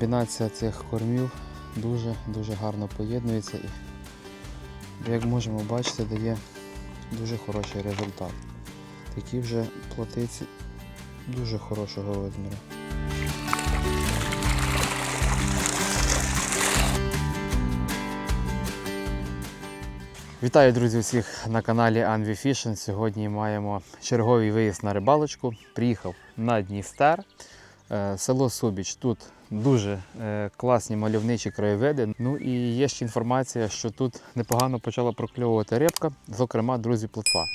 комбінація цих кормів дуже-дуже гарно поєднується і, як можемо бачити, дає дуже хороший результат. Такі вже платиці дуже хорошого розміру. Вітаю, друзі, всіх на каналі Anvi Fishing. Сьогодні маємо черговий виїзд на рибалочку. Приїхав на Дністер, е, село Субіч. Тут дуже е, класні мальовничі краєвиди. Ну і є ще інформація, що тут непогано почала прокльовувати рибка, зокрема, друзі, плотва.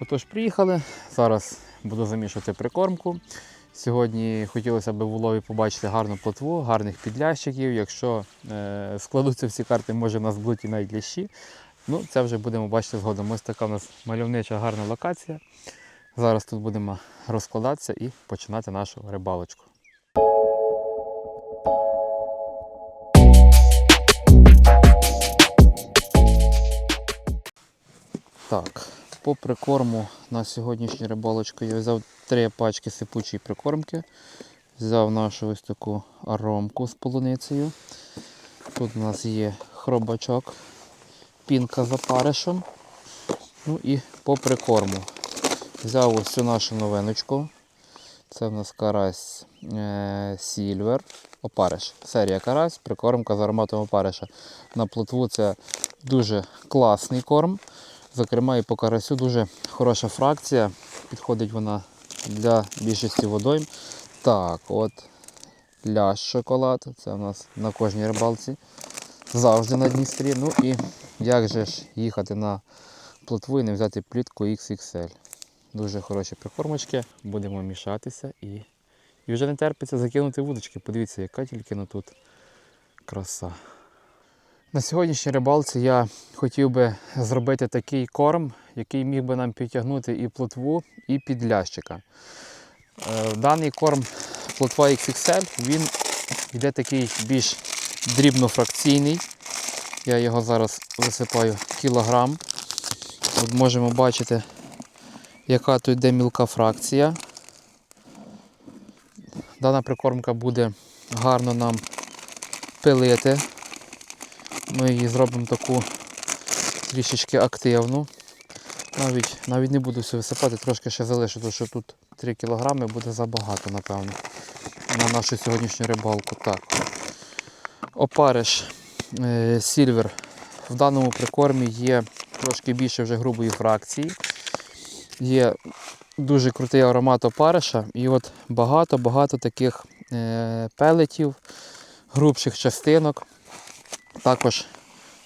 Отож, приїхали. Зараз буду замішувати прикормку. Сьогодні хотілося б в улові побачити гарну плотву, гарних підлящиків. Якщо е, складуться всі карти, може в нас будуть і навіть лящі. Ну, це вже будемо бачити згодом. Ось така у нас мальовнича гарна локація. Зараз тут будемо розкладатися і починати нашу рибалочку. Так, по прикорму на сьогоднішню рибалочку я взяв три пачки сипучої прикормки. Взяв нашу ось таку аромку з полуницею. Тут у нас є хробачок пінка за паришем. Ну і по прикорму. Взяв ось цю нашу новиночку. Це в нас карась е, Сільвер. Опариш. Серія карась, прикормка з ароматом опариша. На плотву це дуже класний корм. Зокрема, і по карасю дуже хороша фракція. Підходить вона для більшості водойм. Так, от ляш шоколад. Це у нас на кожній рибалці. Завжди на Дністрі. Ну і як же ж їхати на плотву і не взяти плітку XXL. Дуже хороші прикормочки, будемо мішатися і, і вже не терпиться закинути вудочки. Подивіться, яка тільки ну тут краса. На сьогоднішній рибалці я хотів би зробити такий корм, який міг би нам підтягнути і плотву, і підлящика. Е, Даний корм плотва XXL, він йде такий більш дрібнофракційний. Я його зараз висипаю кілограм. От можемо бачити, яка тут йде мілка фракція. Дана прикормка буде гарно нам пилити. Ми її зробимо таку трішечки активну. Навіть навіть не буду все висипати, трошки ще залишу, тому що тут 3 кг буде забагато, напевно, на нашу сьогоднішню рибалку. Так. Опариш е, Сільвер. В даному прикормі є трошки більше вже грубої фракції. Є дуже крутий аромат опариша. І от багато-багато таких е, пелетів, грубших частинок. Також,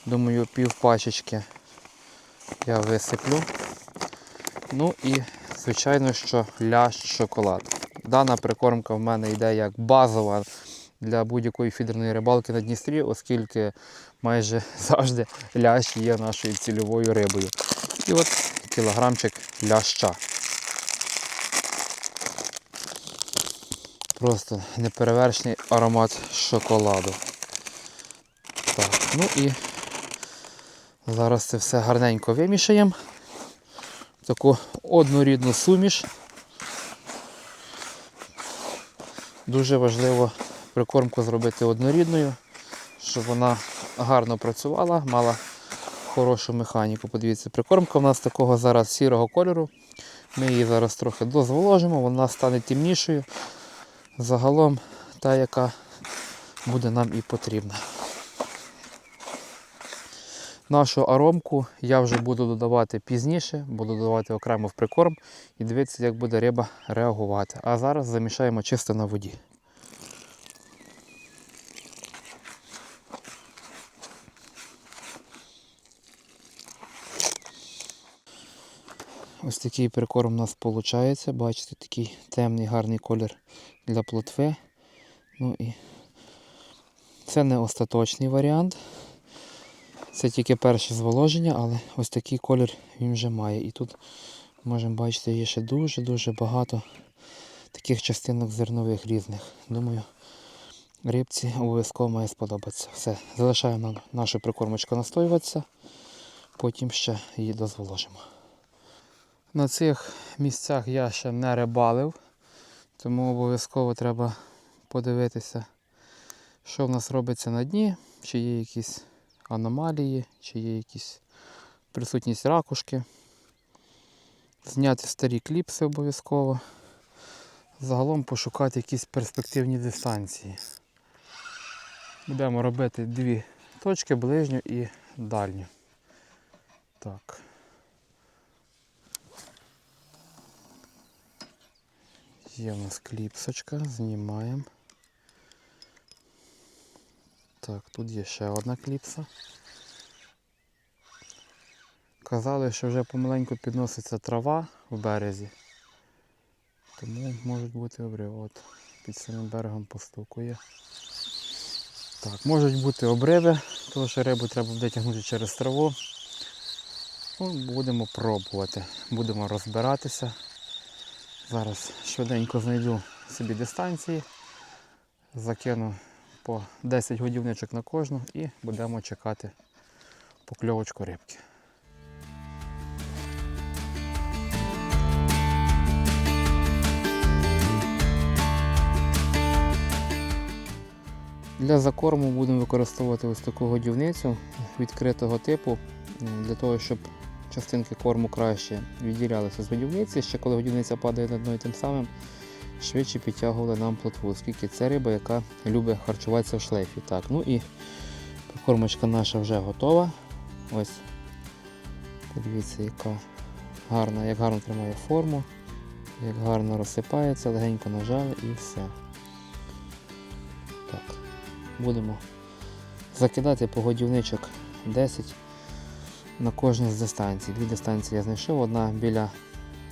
думаю, пів пачечки я висиплю. Ну і, звичайно, що лящ шоколад. Дана прикормка в мене йде як базова для будь-якої фідерної рибалки на Дністрі, оскільки майже завжди лящ є нашою цільовою рибою. І от кілограмчик ляща. Просто неперевершений аромат шоколаду. Ну і зараз це все гарненько вимішаємо. Таку однорідну суміш. Дуже важливо прикормку зробити однорідною, щоб вона гарно працювала, мала хорошу механіку. Подивіться, прикормка у нас такого зараз сірого кольору. Ми її зараз трохи дозволожимо, вона стане темнішою. Загалом та, яка буде нам і потрібна. Нашу аромку я вже буду додавати пізніше, буду додавати окремо в прикорм і дивитися, як буде риба реагувати. А зараз замішаємо чисто на воді. Ось такий прикорм у нас виходить. Бачите, такий темний гарний колір для плотви. Ну і це не остаточний варіант. Це тільки перше зволоження, але ось такий колір він вже має. І тут можемо бачити, є ще дуже-дуже багато таких частинок зернових різних. Думаю, рибці обов'язково має сподобатися. Все, залишаємо нашу прикормочку настоюватися, потім ще її дозволожимо. На цих місцях я ще не рибалив, тому обов'язково треба подивитися, що в нас робиться на дні, чи є якісь аномалії, чи є якісь присутність ракушки. Зняти старі кліпси обов'язково. Загалом пошукати якісь перспективні дистанції. Будемо робити дві точки, ближню і дальню. Так. Є у нас кліпсочка, знімаємо. Так, тут є ще одна кліпса. Казали, що вже помаленьку підноситься трава в березі. Тому можуть бути обриви. От під самим берегом постукує. Так, можуть бути обриви, тому що рибу треба буде через траву. Ну, будемо пробувати, будемо розбиратися. Зараз швиденько знайду собі дистанції, закину по 10 годівничок на кожну і будемо чекати покльовочку рибки. Для закорму будемо використовувати ось таку годівницю відкритого типу, для того, щоб частинки корму краще відділялися з годівниці. Ще коли годівниця падає над одною тим самим, швидше підтягували нам плотву, оскільки це риба, яка любить харчуватися в шлейфі. Так, ну і кормочка наша вже готова. Ось. Подивіться, яка гарна, як гарно тримає форму, як гарно розсипається, легенько нажали і все. Так. Будемо закидати по годівничок 10 на кожну з дистанцій. Дві дистанції я знайшов, одна біля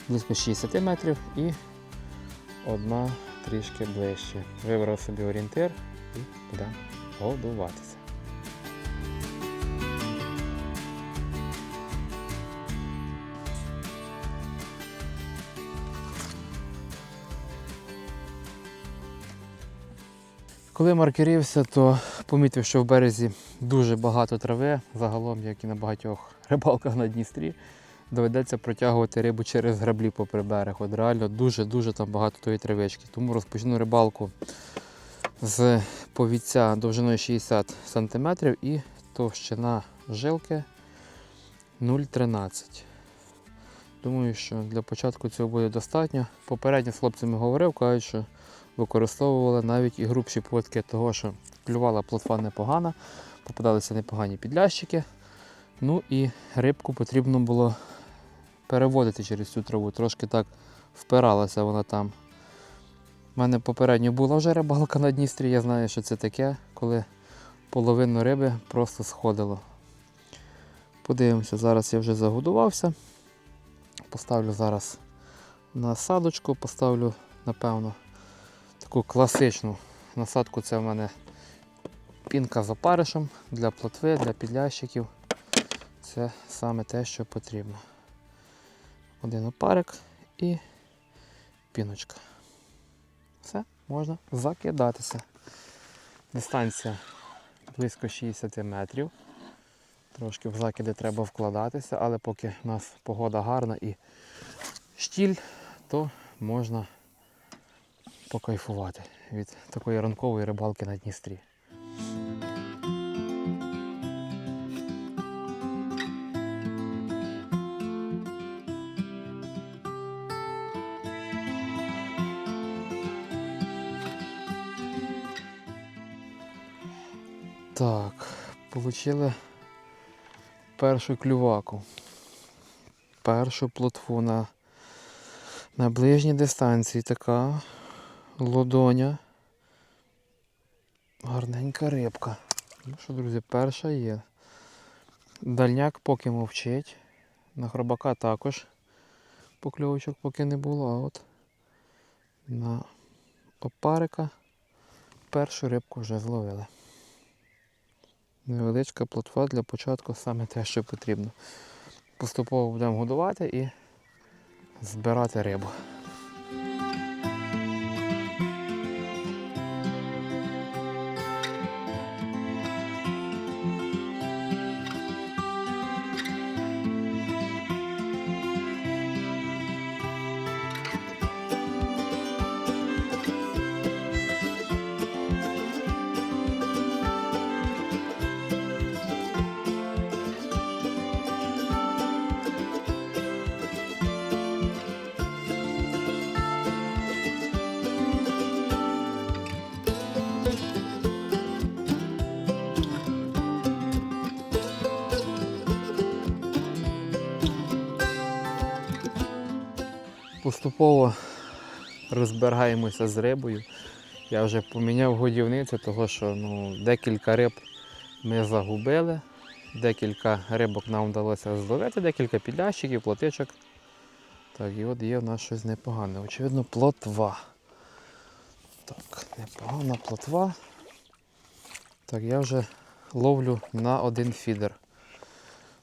близько 60 метрів і одна трішки ближче. Вибрав собі орієнтир і будемо годуватися. Коли маркерився, то помітив, що в березі дуже багато трави, загалом, як і на багатьох рибалках на Дністрі, доведеться протягувати рибу через граблі попри берег. От реально дуже-дуже там багато тої травички. Тому розпочну рибалку з повіця довжиною 60 см і товщина жилки 0,13. Думаю, що для початку цього буде достатньо. Попередньо з хлопцями говорив, кажуть, що використовували навіть і грубші плотки, того що клювала плотва непогана, попадалися непогані підлящики. Ну і рибку потрібно було переводити через цю траву. Трошки так впиралася вона там. У мене попередньо була вже рибалка на Дністрі, я знаю, що це таке, коли половину риби просто сходило. Подивимося, зараз я вже загодувався. Поставлю зараз насадочку, поставлю, напевно, таку класичну насадку. Це в мене пінка з опаришем для плотви, для підлящиків. Це саме те, що потрібно. Один опарик і піночка. Все, можна закидатися. Дистанція близько 60 метрів. Трошки в закиди треба вкладатися, але поки в нас погода гарна і штіль, то можна покайфувати від такої ранкової рибалки на Дністрі. Отримали першу клюваку. Першу плотву на, на ближній дистанції така лодоня. Гарненька рибка. Ну що, друзі, перша є. Дальняк поки мовчить. На хробака також покльовочок поки не було, а от на опарика першу рибку вже зловили. Невеличка плотва для початку саме те, що потрібно. Поступово будемо годувати і збирати рибу. Поступово розбираємося з рибою. Я вже поміняв годівницю, тому що ну, декілька риб ми загубили. Декілька рибок нам вдалося зловити, декілька підлящиків, плотичок. Так, і от є в нас щось непогане. Очевидно, плотва. Так, непогана плотва. Так, я вже ловлю на один фідер.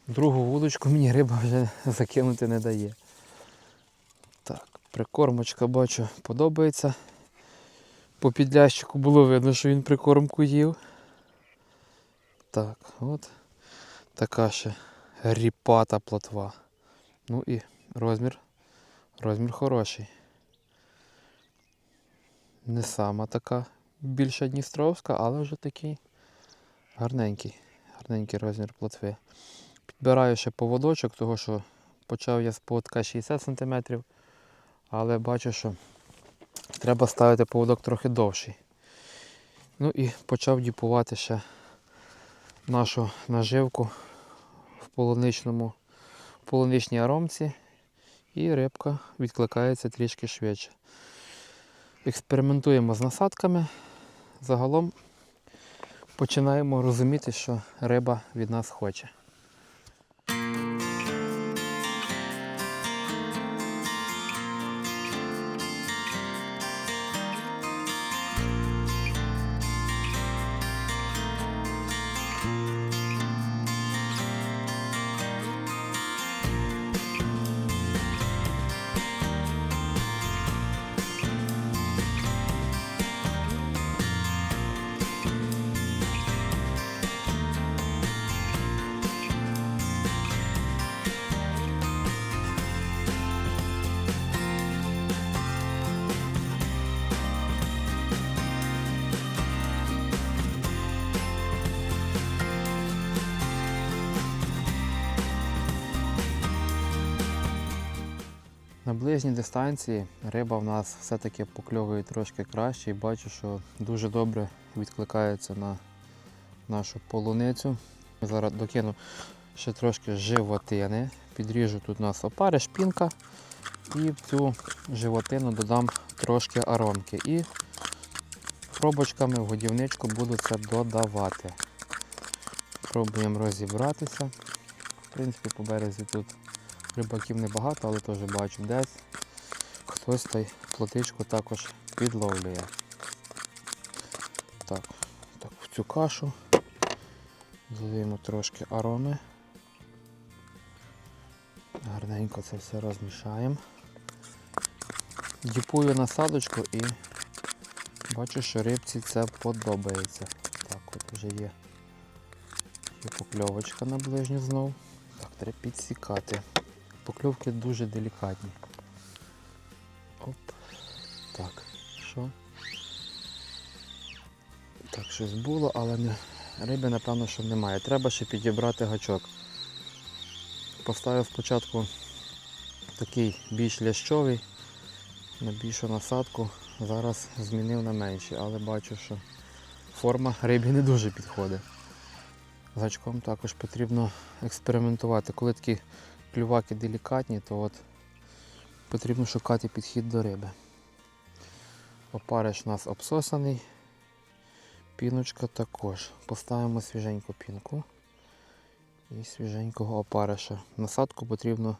Другу вудочку мені риба вже закинути не дає. Прикормочка бачу подобається. По підлящику було видно, що він прикормку їв. Так, от така ще ріпата плотва. Ну і розмір. Розмір хороший. Не сама така більша Дністровська, але вже такий гарненький. Гарненький розмір плотви. Підбираю ще поводочок, того що почав я з поводка 60 см, але бачу, що треба ставити поводок трохи довший. Ну і почав діпувати ще нашу наживку в полуничному, в полуничній аромці, і рибка відкликається трішки швидше. Експериментуємо з насадками. Загалом починаємо розуміти, що риба від нас хоче. На ближній дистанції риба в нас все-таки покльовує трошки краще і бачу, що дуже добре відкликається на нашу полуницю. Зараз докину ще трошки животини. Підріжу тут у нас опари, шпінка. І в цю животину додам трошки аромки. І пробочками в годівничку буду це додавати. Пробуємо розібратися. В принципі, по березі тут Рибаків небагато, але теж бачу десь. Хтось той плотичку також підловлює. Так, так, в цю кашу додаємо трошки ароми. Гарненько це все розмішаємо. Діпую насадочку і бачу, що рибці це подобається. Так, от вже є, є покльовочка на ближню знов. Так, треба підсікати. Покльовки дуже делікатні. Оп. Так, що? Так, щось було, але не... риби, напевно, що немає. Треба ще підібрати гачок. Поставив спочатку такий більш лящовий, на більшу насадку. Зараз змінив на менший, але бачу, що форма рибі не дуже підходить. З гачком також потрібно експериментувати. Коли такі клюваки делікатні, то от потрібно шукати підхід до риби. Опариш у нас обсосаний, піночка також. Поставимо свіженьку пінку і свіженького опариша. Насадку потрібно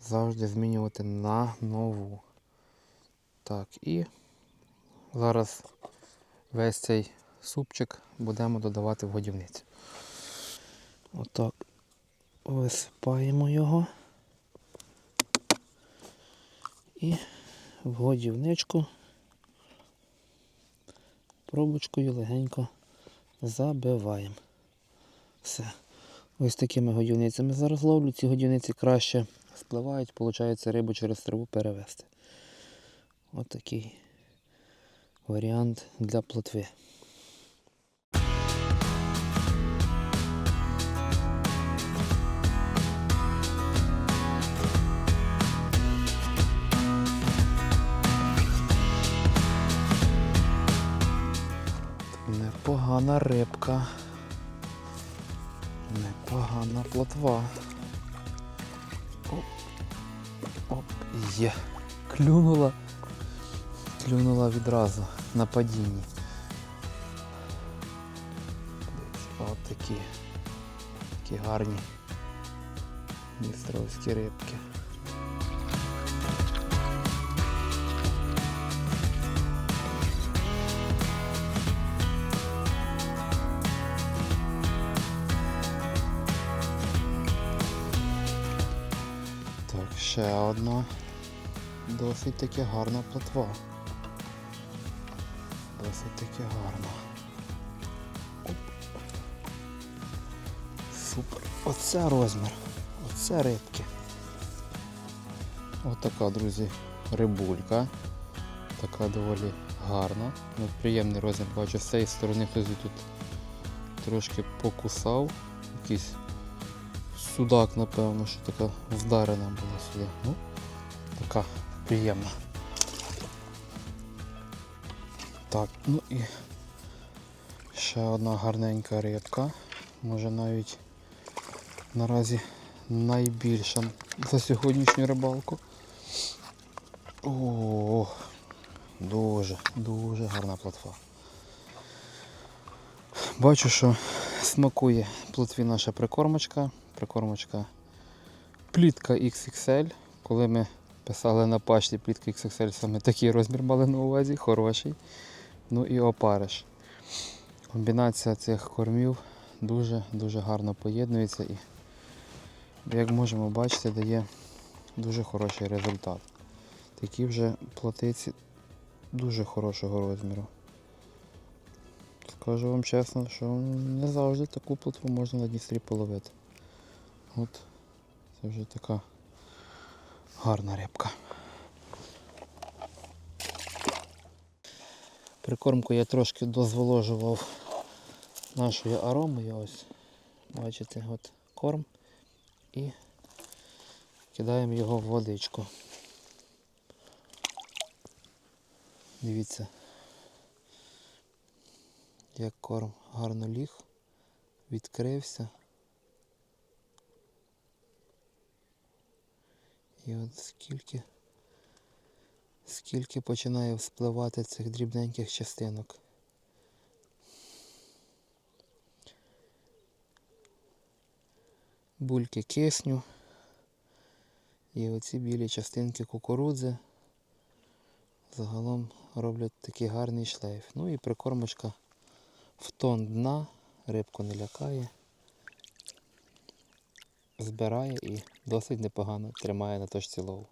завжди змінювати на нову. Так, і зараз весь цей супчик будемо додавати в годівницю. Отак висипаємо його і в годівничку пробочкою легенько забиваємо. Все. Ось такими годівницями зараз ловлю. Ці годівниці краще спливають, виходить рибу через траву перевести. Ось такий варіант для плотви. Непогана рибка. Непогана плотва. Оп. Оп, є. Клюнула. Клюнула відразу на падінні. От такі. Такі гарні дністровські рибки. Ще одна досить таки гарна плотва. Досить таки гарна. Оп. Супер. Оце розмір. Оце рибки. Отака, друзі, рибулька. Така доволі гарна. Ну, приємний розмір. Бачу, з цієї сторони хтось тут трошки покусав. Якийсь судак, напевно, що така вдарена була сюди. Ну, така приємна. Так, ну і ще одна гарненька рибка. Може навіть наразі найбільша за сьогоднішню рибалку. О, дуже, дуже гарна плотва. Бачу, що смакує плотві наша прикормочка. Прикормочка плітка XXL. Коли ми писали на пачці плітка XXL, саме такий розмір мали на увазі, хороший. Ну і опариш. Комбінація цих кормів дуже-дуже гарно поєднується і, як можемо бачити, дає дуже хороший результат. Такі вже плотиці дуже хорошого розміру. Скажу вам чесно, що не завжди таку плотву можна на Дністрі половити. От це вже така гарна рибка. Прикормку я трошки дозволожував нашою аромою. Ось, бачите, от корм і кидаємо його в водичку. Дивіться, як корм гарно ліг, відкрився. І от скільки, скільки починає вспливати цих дрібненьких частинок. Бульки кисню і оці білі частинки кукурудзи загалом роблять такий гарний шлейф. Ну і прикормочка в тон дна, рибку не лякає, збирає і досить непогано тримає на точці лову.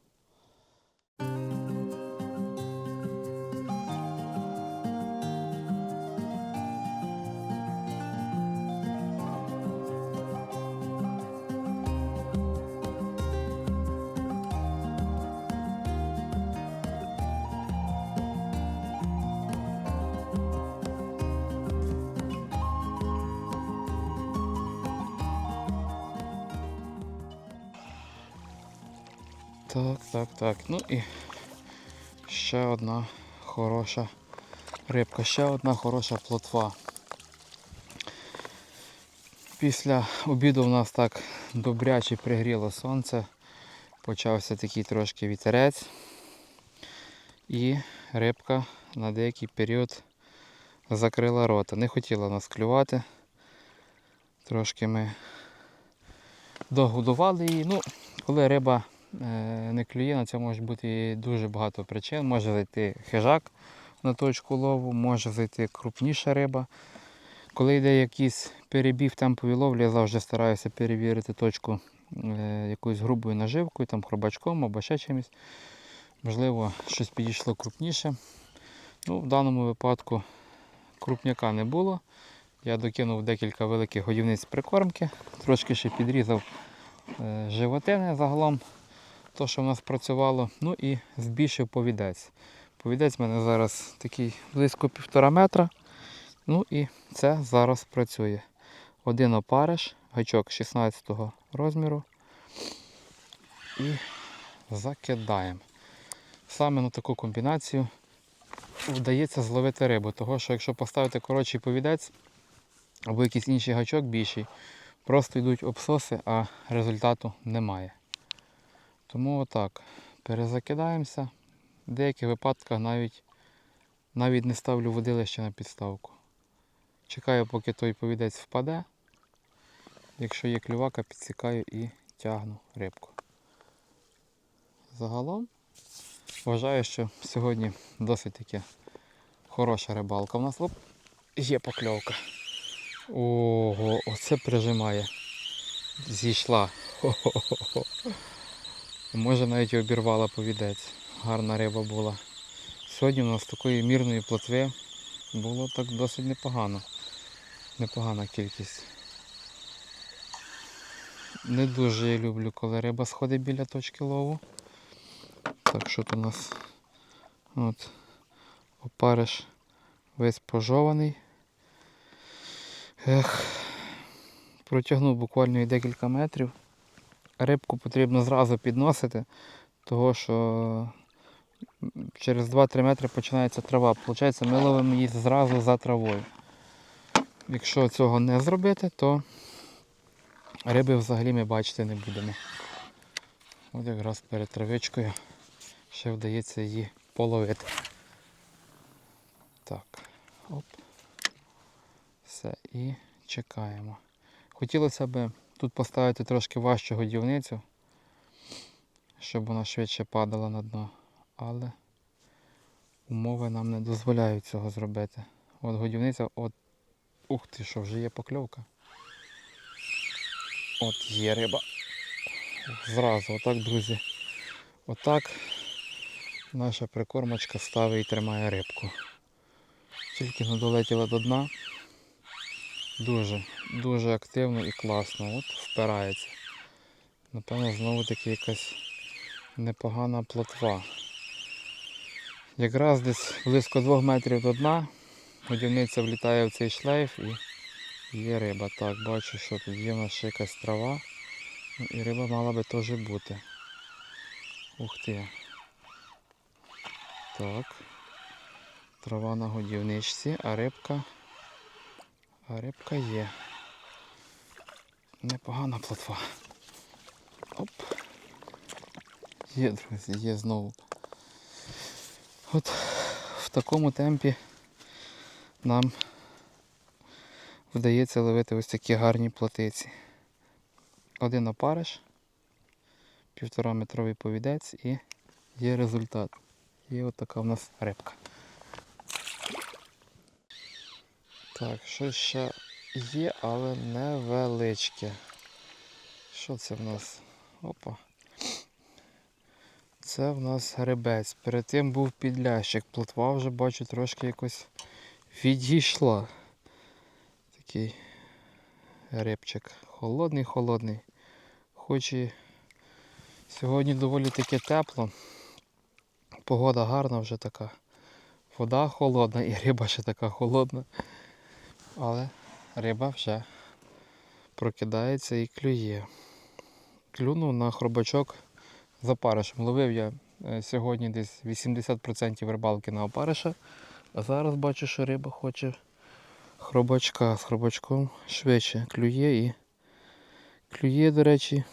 Так, так, так. Ну і ще одна хороша рибка, ще одна хороша плотва. Після обіду в нас так добряче пригріло сонце. Почався такий трошки вітерець. І рибка на деякий період закрила рота. Не хотіла нас клювати. Трошки ми догодували її. Ну, коли риба не клює, на це може бути дуже багато причин. Може зайти хижак на точку лову, може зайти крупніша риба. Коли йде якийсь перебій в темповій ловлі, я завжди стараюся перевірити точку е, якоюсь грубою наживкою, там хробачком або ще чимось. Можливо, щось підійшло крупніше. Ну, В даному випадку крупняка не було. Я докинув декілька великих годівниць прикормки, трошки ще підрізав е, животини загалом, то, що в нас працювало, ну і збільшив повідець. Повідець в мене зараз такий близько півтора метра. Ну і це зараз працює. Один опариш, гачок 16 розміру. І закидаємо. Саме на таку комбінацію вдається зловити рибу, того що якщо поставити коротший повідець або якийсь інший гачок більший, просто йдуть обсоси, а результату немає. Тому отак. Перезакидаємося. В деяких випадках навіть, навіть не ставлю водилище на підставку. Чекаю, поки той повідець впаде. Якщо є клювака, підсікаю і тягну рибку. Загалом вважаю, що сьогодні досить таки хороша рибалка. У нас оп, є покльовка. Ого, оце прижимає. Зійшла. Хо-хо-хо. Може навіть і обірвала повідець. Гарна риба була. Сьогодні у нас такої мірної плотви було так досить непогано. Непогана кількість. Не дуже я люблю, коли риба сходить біля точки лову. Так що тут у нас от, опариш весь пожований. Ех, протягнув буквально і декілька метрів. Рибку потрібно зразу підносити, того що через 2-3 метри починається трава. Получається, ми ловимо її зразу за травою. Якщо цього не зробити, то риби взагалі ми бачити не будемо. От якраз перед травичкою ще вдається її половити. Так, оп. Все, і чекаємо. Хотілося б тут поставити трошки важчу годівницю, щоб вона швидше падала на дно, але умови нам не дозволяють цього зробити. От годівниця, от, ух ти, що вже є покльовка. От є риба. Зразу, отак, друзі. Отак наша прикормочка ставить і тримає рибку. Тільки не долетіла до дна. Дуже, дуже активно і класно. От впирається. Напевно, знову таки якась непогана плотва. Якраз десь близько двох метрів до дна годівниця влітає в цей шлейф і є риба. Так, бачу, що тут є в нас ще якась трава. Ну, і риба мала би теж бути. Ух ти. Так. Трава на годівничці, а рибка. А рибка є. Непогана плотва. Оп. Є, друзі, є знову. От в такому темпі нам вдається ловити ось такі гарні плотиці. Один опариш, півтора метровий повідець і є результат. І от така в нас рибка. Так, що ще є, але невеличке. Що це в нас? Опа. Це в нас гребець. Перед тим був підлящик. Плотва вже бачу трошки якось відійшла. Такий рибчик. Холодний, холодний. Хоч і сьогодні доволі таки тепло. Погода гарна вже така. Вода холодна і риба ще така холодна. Але риба вже прокидається і клює. Клюнув на хробачок з опаришем. Ловив я е, сьогодні десь 80% рибалки на опариша, а зараз бачу, що риба хоче хробачка. З хробачком швидше клює і клює, до речі,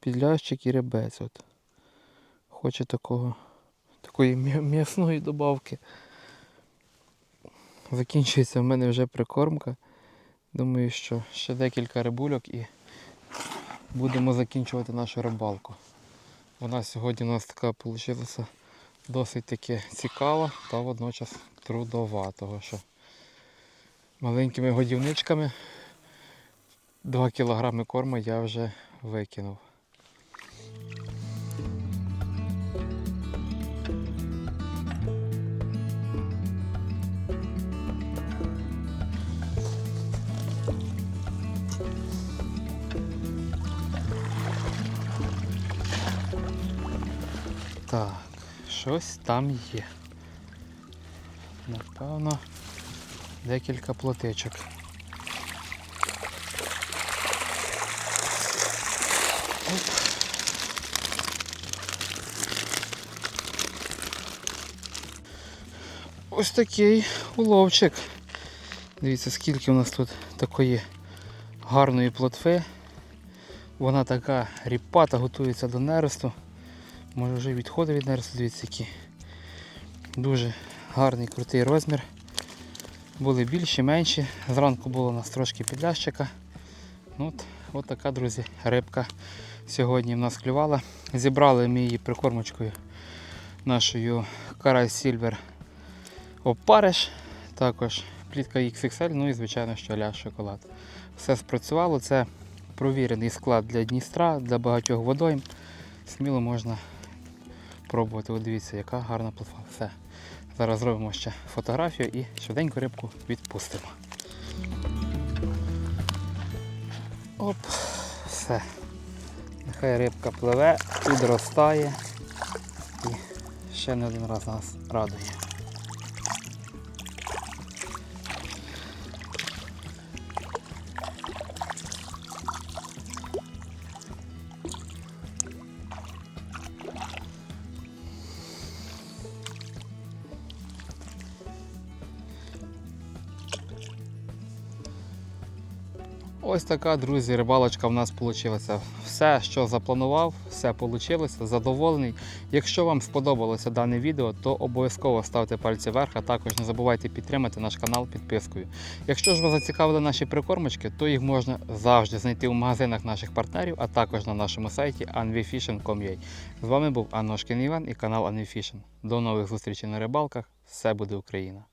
підлящик і рибець. От. Хоче такого, такої м'ясної добавки. Закінчується в мене вже прикормка. Думаю, що ще декілька рибульок і будемо закінчувати нашу рибалку. Вона сьогодні у нас така вийшла досить таки цікава та водночас трудова, того що маленькими годівничками 2 кг корму я вже викинув. Так, щось там є. Напевно, декілька плотичок. Оп. Ось такий уловчик. Дивіться, скільки у нас тут такої гарної плотви. Вона така ріпата, готується до нересту. Може вже відходи від нереста, дивіться які. Дуже гарний крутий розмір. Були більші, менші. Зранку було у нас трошки підлящика. Ну, от, от така, друзі, рибка сьогодні в нас клювала. Зібрали ми її прикормочкою нашою Карась Сільвер опариш. Також плітка XXL, ну і звичайно, що ля шоколад. Все спрацювало. Це провірений склад для Дністра, для багатьох водойм. Сміло можна пробувати. От дивіться, яка гарна платформа. Все. Зараз зробимо ще фотографію і швиденько рибку відпустимо. Оп, все. Нехай рибка пливе, підростає і ще не один раз нас радує. Ось така, друзі, рибалочка в нас вийшла. Все, що запланував, все вийшло, задоволений. Якщо вам сподобалося дане відео, то обов'язково ставте пальці вверх, а також не забувайте підтримати наш канал підпискою. Якщо ж вас зацікавили наші прикормочки, то їх можна завжди знайти в магазинах наших партнерів, а також на нашому сайті unvfishing.com.ua. З вами був Аношкін Іван і канал Unvfishing. До нових зустрічей на рибалках. Все буде Україна!